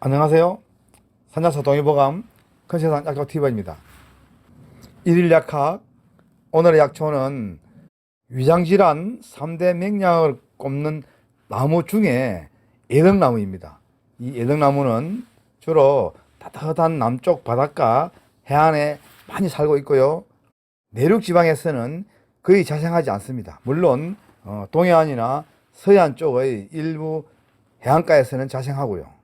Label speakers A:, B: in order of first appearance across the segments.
A: 안녕하세요. 산자서 동의보감 컨세상 약초 TV입니다. 일일 약학 오늘의 약초는 위장질환 3대 맹약을 꼽는 나무 중에 애덕나무입니다. 이 애덕나무는 주로 따뜻한 남쪽 바닷가 해안에 많이 살고 있고요. 내륙 지방에서는 거의 자생하지 않습니다. 물론 어, 동해안이나 서해안 쪽의 일부 해안가에서는 자생하고요.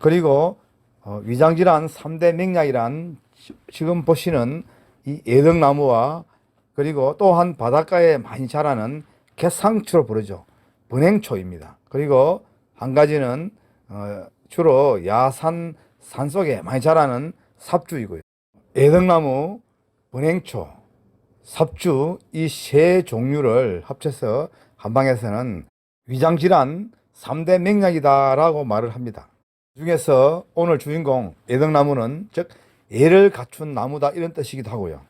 A: 그리고 어, 위장질환 3대 맹약이란 지- 지금 보시는 이 애덕나무와 그리고 또한 바닷가에 많이 자라는 개상추로 부르죠. 분행초입니다. 그리고 한 가지는 어, 주로 야산 산속에 많이 자라는 삽주이고요. 애덕나무, 분행초, 삽주 이 세 종류를 합쳐서 한방에서는 위장질환 3대 맹약이다라고 말을 합니다. 중에서 오늘 주인공 애덕나무는 즉 애를 갖춘 나무다 이런 뜻이기도 하고요.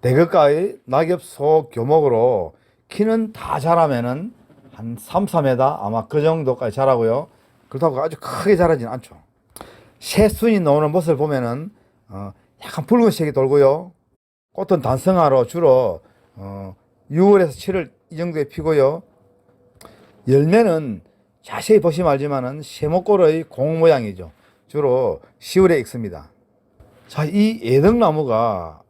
A: 대극가의 낙엽소 교목으로 키는 다 자라면은 한 3, 4m 아마 그 정도까지 자라고요. 그렇다고 아주 크게 자라진 않죠. 새순이 나오는 모습을 보면은 어, 약간 붉은색이 돌고요. 꽃은 단성화로 주로 어, 6월에서 7월 이 정도에 피고요. 열매는 자세히 보시면 알지만은 세모꼴의 공 모양이죠. 주로 10월에 익습니다. 자, 이 애덕나무가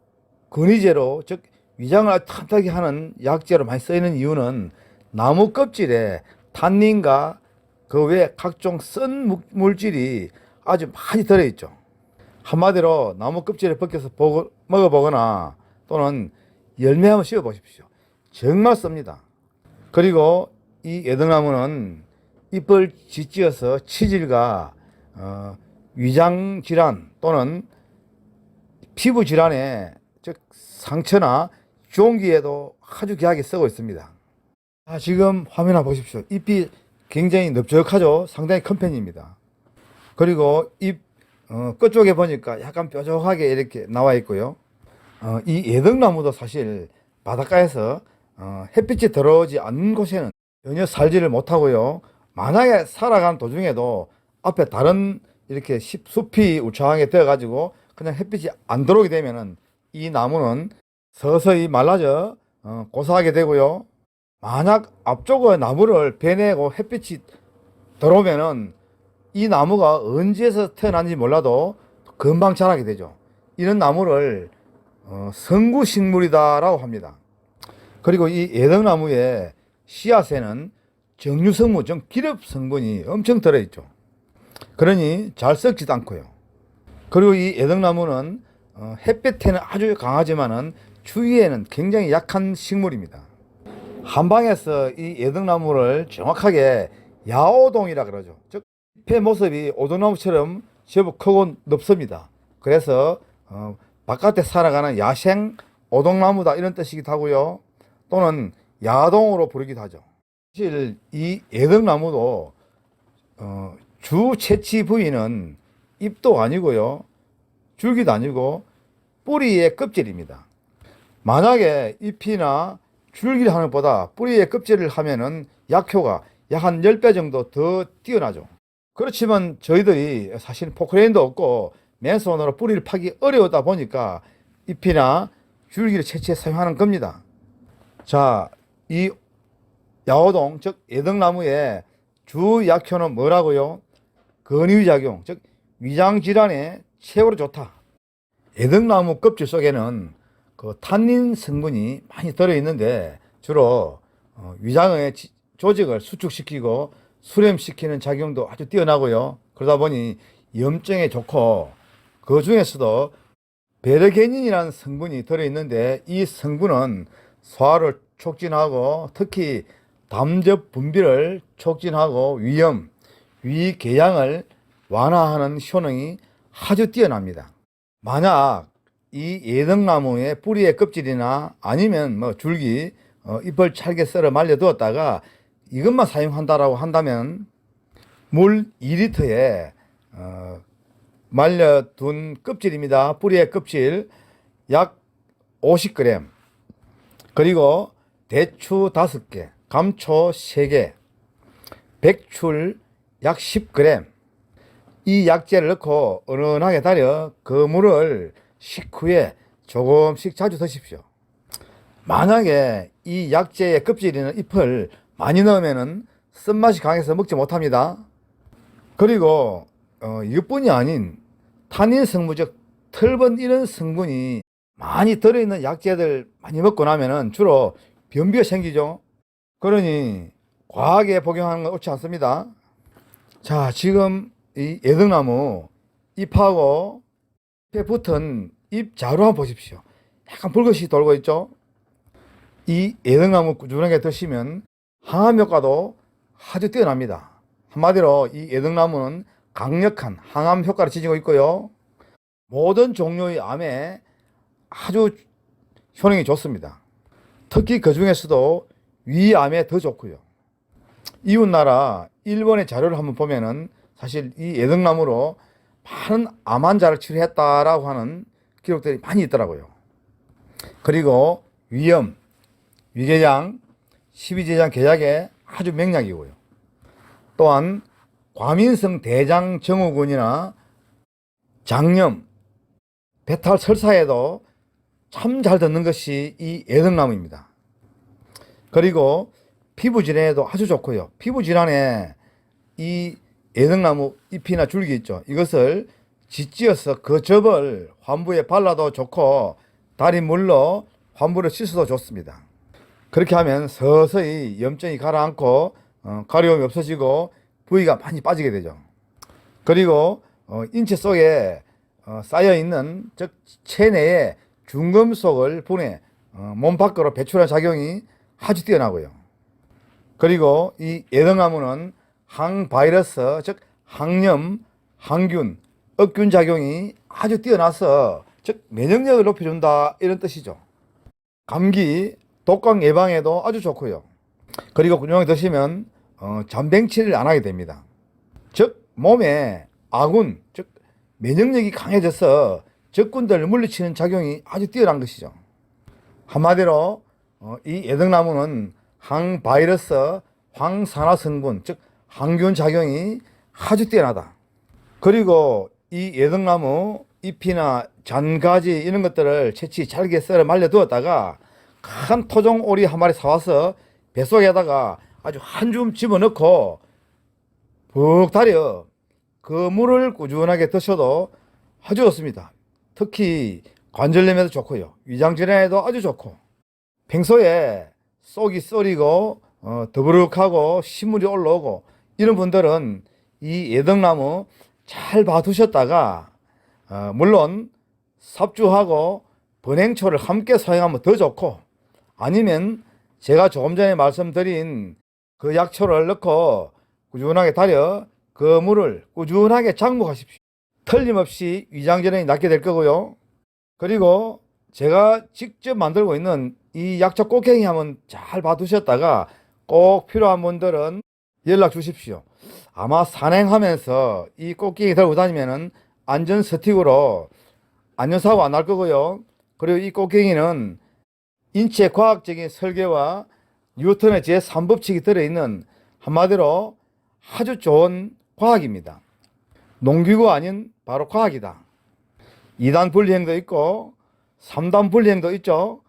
A: 근위제로 즉 위장을 튼튼하게 하는 약재로 많이 쓰이는 이유는 나무 껍질에 탄닌과 그 외 각종 쓴 물- 물질이 아주 많이 들어있죠. 한마디로 나무 껍질을 벗겨서 보고, 먹어보거나 또는 열매 한번 씌워 보십시오. 정말 씁니다. 그리고 이 애덕나무는 잎을 짓지어서 치질과 어, 위장 질환 또는 피부 질환에 즉 상처나 종기에도 아주 귀하게 쓰고 있습니다. 자, 지금 화면 한번 보십시오. 잎이 굉장히 넓적하죠. 상당히 큰 편입니다. 그리고 잎 어, 끝쪽에 보니까 약간 뾰족하게 이렇게 나와 있고요. 어, 이 애덕나무도 사실 바닷가에서 어, 햇빛이 들어오지 않는 곳에는 전혀 살지를 못하고요. 만약에 살아가는 도중에도 앞에 다른 이렇게 숲- 숲이 우창하게 되어가지고 그냥 햇빛이 안 들어오게 되면은 이 나무는 서서히 말라져 어, 고사하게 되고요. 만약 앞쪽의 나무를 베내고 햇빛이 들어오면은 이 나무가 언제서 태어난지 몰라도 금방 자라게 되죠. 이런 나무를 어, 성구식물이다라고 합니다. 그리고 이 애덕나무의 씨앗에는 정유 성분, 즉 기럽 성분이 엄청 들어있죠. 그러니 잘 썩지도 않고요. 그리고 이 애덕나무는 어, 햇볕에는 아주 강하지만은 추위에는 굉장히 약한 식물입니다. 한방에서 이 애덕나무를 정확하게 야오동이라 그러죠. 즉 잎의 모습이 오동나무처럼 제법 크고 넓습니다. 그래서 어, 바깥에 살아가는 야생 오동나무다 이런 뜻이기도 하고요. 또는 야동으로 부르기도 하죠. 사실 이 애덕나무도 어, 주 채취 부위는 잎도 아니고요. 줄기도 아니고 뿌리의 껍질입니다. 만약에 잎이나 줄기를 하는 것보다 뿌리의 껍질을 하면은 약효가 약 한 10배 정도 더 뛰어나죠. 그렇지만 저희들이 사실 포크레인도 없고 맨손으로 뿌리를 파기 어려우다 보니까 잎이나 줄기를 채취해 사용하는 겁니다. 자, 이 야오동, 즉 애덕나무의 주 약효는 뭐라고요? 근위작용, 즉 위장질환에 최고로 좋다. 애덕나무 껍질 속에는 그 탄닌 성분이 많이 들어있는데 주로 어, 위장의 지- 조직을 수축시키고 수렴시키는 작용도 아주 뛰어나고요. 그러다 보니 염증에 좋고 그 중에서도 베르게닌이라는 성분이 들어있는데 이 성분은 소화를 촉진하고 특히 담즙 분비를 촉진하고 위염, 위궤양을 완화하는 효능이 아주 뛰어납니다. 만약 이 예덕나무의 뿌리의 껍질이나 아니면 뭐 줄기, 어, 잎을 찰게 썰어 말려 두었다가 이것만 사용한다라고 한다면 물 2리터에 어, 말려둔 껍질입니다. 뿌리의 껍질 약 50g 그리고 대추 5개, 감초 3개, 백출 약 10g, 이 약재를 넣고 은은하게 달여 그 물을 식후에 조금씩 자주 드십시오. 만약에 이 약재의 껍질이는 잎을 많이 넣으면은 쓴맛이 강해서 먹지 못합니다. 그리고 어, 이것뿐이 아닌 탄닌 성분적 털번 이런 성분이 많이 들어있는 약재들 많이 먹고 나면은 주로 변비가 생기죠. 그러니 과하게 복용하는 건 옳지 않습니다. 자, 지금 이 애등나무 잎하고 잎에 붙은 잎 자루 한번 보십시오. 약간 붉은시 돌고 있죠? 이 애등나무 꾸준하게 드시면 항암 효과도 아주 뛰어납니다. 한마디로 이 애등나무는 강력한 항암 효과를 지니고 있고요. 모든 종류의 암에 아주 효능이 좋습니다. 특히 그 중에서도 위암에 더 좋고요. 이웃나라 일본의 자료를 한번 보면은 사실 이 애등나무로 많은 암 환자를 치료했다라고 하는 기록들이 많이 있더라고요. 그리고 위염, 위궤양, 십이제장 계약에 아주 명약이고요. 또한 과민성 대장 증후군이나 장염, 배탈 설사에도 참 잘 듣는 것이 이 애등나무입니다. 그리고 피부 질환에도 아주 좋고요. 피부 질환에 이 애등나무 잎이나 줄기 있죠. 이것을 짓지어서 그 접을 환부에 발라도 좋고 달인 물로 환부를 씻어도 좋습니다. 그렇게 하면 서서히 염증이 가라앉고 어, 가려움이 없어지고 부위가 많이 빠지게 되죠. 그리고 어, 인체 속에 어, 쌓여 있는 즉 체내에 중금속을 분해 어, 몸 밖으로 배출하는 작용이 아주 뛰어나고요. 그리고 이 애등나무는 항바이러스 즉 항염, 항균, 억균 작용이 아주 뛰어나서 즉 면역력을 높여준다 이런 뜻이죠. 감기, 독감 예방에도 아주 좋고요. 그리고 군용을 드시면 어, 잠뱅치를 안 하게 됩니다. 즉 몸에 아군 즉 면역력이 강해져서 적군들을 물리치는 작용이 아주 뛰어난 것이죠. 한마디로 어, 이 애등나무는 항바이러스, 황산화 성분 즉 항균 작용이 아주 뛰어나다. 그리고 이 애등나무 잎이나 잔가지 이런 것들을 채취 잘게 썰어 말려 두었다가 큰 토종 오리 한 마리 사와서 뱃속에다가 아주 한 줌 집어넣고 푹 달여 그 물을 꾸준하게 드셔도 아주 좋습니다. 특히 관절염에도 좋고요. 위장 질환에도 아주 좋고 평소에 속이 썰이고 어, 더부룩하고 신물이 올라오고 이런 분들은 이 예덕나무 잘 봐두셨다가 어, 물론 삽주하고 번행초를 함께 사용하면 더 좋고 아니면 제가 조금 전에 말씀드린 그 약초를 넣고 꾸준하게 달여 그 물을 꾸준하게 장목하십시오. 틀림없이 위장질환이 낫게 될 거고요. 그리고 제가 직접 만들고 있는 이 약초 꽃갱이 한번 잘 봐두셨다가 꼭 필요한 분들은 연락 주십시오. 아마 산행하면서 이 꽃갱이 들고 다니면은 안전 스틱으로 안전사고 안 날 거고요. 그리고 이 꽃갱이는 인체 과학적인 설계와 뉴턴의 제3법칙이 들어있는 한마디로 아주 좋은 과학입니다. 농기구 아닌 바로 과학이다. 2단 분리행도 있고 3단 분리행도 있죠.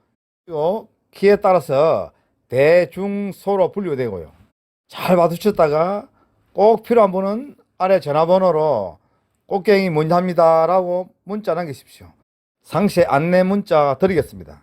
A: 키에 따라서 대중소로 분류가 되고요. 잘 봐두셨다가 꼭 필요한 분은 아래 전화번호로 꽃갱이 문의합니다라고 문자 남기십시오. 상세 안내 문자 드리겠습니다.